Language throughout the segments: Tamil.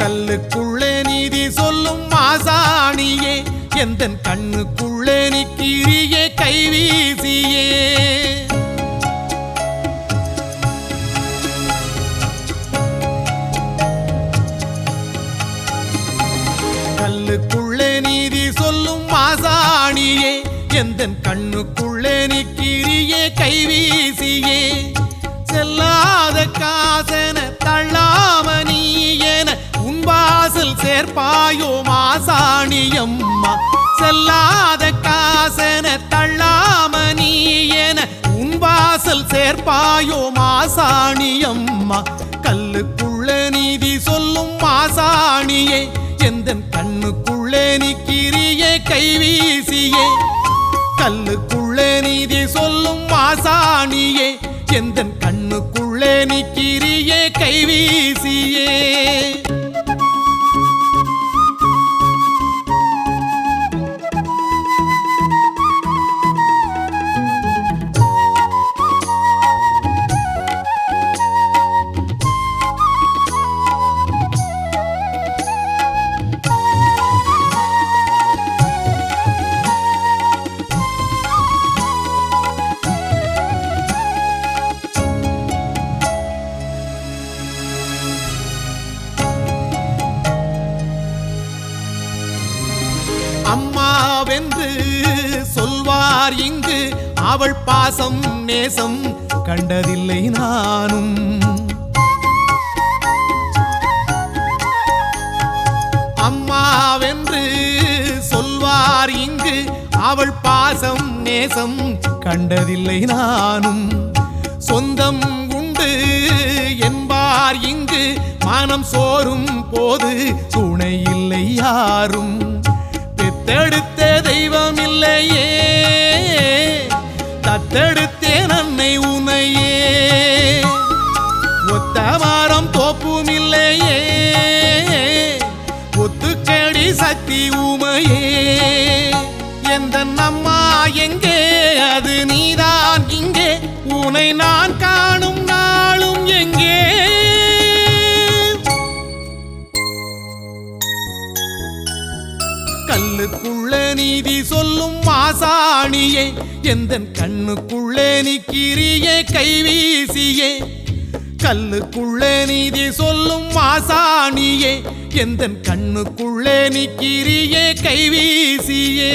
கல்லுக்குள்ளே நீதி சொல்லும் மாசாணியே எந்த கண்ணுக்குள்ளே நீ கிரியே கைவீசியே கல்லுக்குள்ளே நீதி சொல்லும் மாசாணியே எந்த கண்ணுக்குள்ளே நீ கிரியே கைவீசியே செல்லாத காசன வாசல் சேர்ப்பாயோ செல்லாத காசன தள்ளாம நீ என உன் வாசல் சேர்ப்பாயோ மாசாணியம்மா கல்லுக்குள்ள நீதி சொல்லும் மாசாணியே எந்தன் கண்ணுக்குள்ளே நிக்கிரியே கைவீசியே கல்லுக்குள்ளே நீதி சொல்லும் மாசாணியே எந்த கண்ணுக்குள்ளே நிக்கிரியே கைவீசியே வென்று சொல்வார் இங்கு அவள் பாசம் நேசம் கண்டதில்லை நானும். அம்மாவென்று சொல்வார் இங்கு அவள் பாசம் நேசம் கண்டதில்லை நானும். சொந்தம் உண்டு என்பார் இங்கு மனம் சோறும் போது துணை இல்லை யாரும். தத்தெடுத்த தெய்வம் இல்லையே தத்தெடுத்தேன் அன்னை உனையே. ஒத்த மரம் தோப்பும் இல்லையே ஒத்துக்கடி சக்தி உமையே. எந்த நம்மா எங்கே? அது நீதான் இங்கே. உனை நான் கா கல்லுக்குள்ள நீதி சொல்லும் மாசாணியே எந்த கண்ணுக்குள்ளே நீ கிரியே கைவீசியே கல்லுக்குள்ளே நீதி சொல்லும் மாசாணியே எந்த கண்ணுக்குள்ளே நீ கிரியே கைவீசியே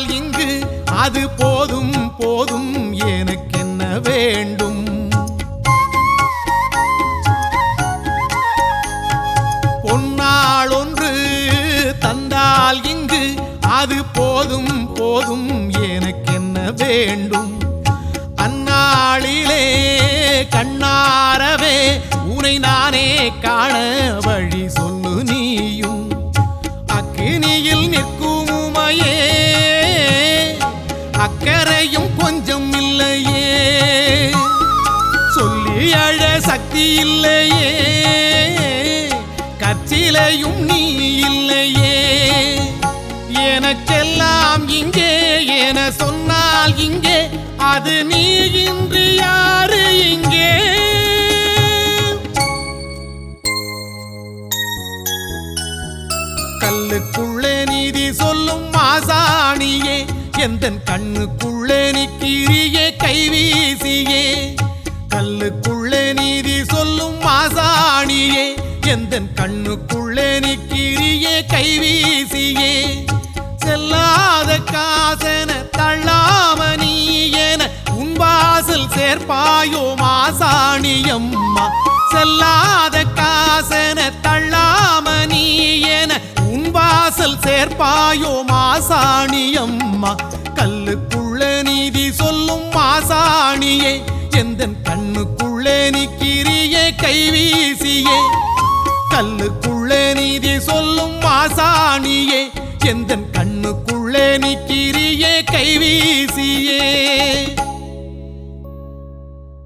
தந்தால் இங்கு அது போதும் போதும். எனக்கென்ன வேண்டும்? பொன்னாள் ஒன்று தந்தால் இங்கு அது போதும் போதும். எனக்கென்ன வேண்டும்? அந்நாளிலே கண்ணாரவே உனை நானே காண சக்தி இல்லையே கச்சிலையும் நீ இல்லையே. எனக்கெல்லாம் இங்கே என சொன்னால் இங்கே அது நீ இன்று யாரு இங்கே? கல்லுக்குள்ளே நீதி சொல்லும் மாசாணியே எந்தன் கண்ணுக்குள்ளே நிக்கிரியே கைவீசியே. சொல்லுக்குள்ளே நீதி சொல்லும் மாசாணியே எந்த கண்ணுக்குள்ளே நிக்கிரியே கைவீசியே செல்லாத காசன தள்ளாம நீ என உன் வாசல் சேர்ப்பாயோ மாசாணியம்மா செல்லாத காசன தள்ளாம நீ என உன் வாசல் சேர்ப்பாயோ மாசாணியம்மா கல்லுக்குள்ள நீதி சொல்லும் மாசாணியே எந்தன் கண்ணுக்குள்ளே நிக்கிறியே கைவீசியே கல்லுக்குள்ளே நீதி சொல்லும் மாசாணியே எந்தன் கண்ணுக்குள்ளே நிக்கிறியே கைவீசியே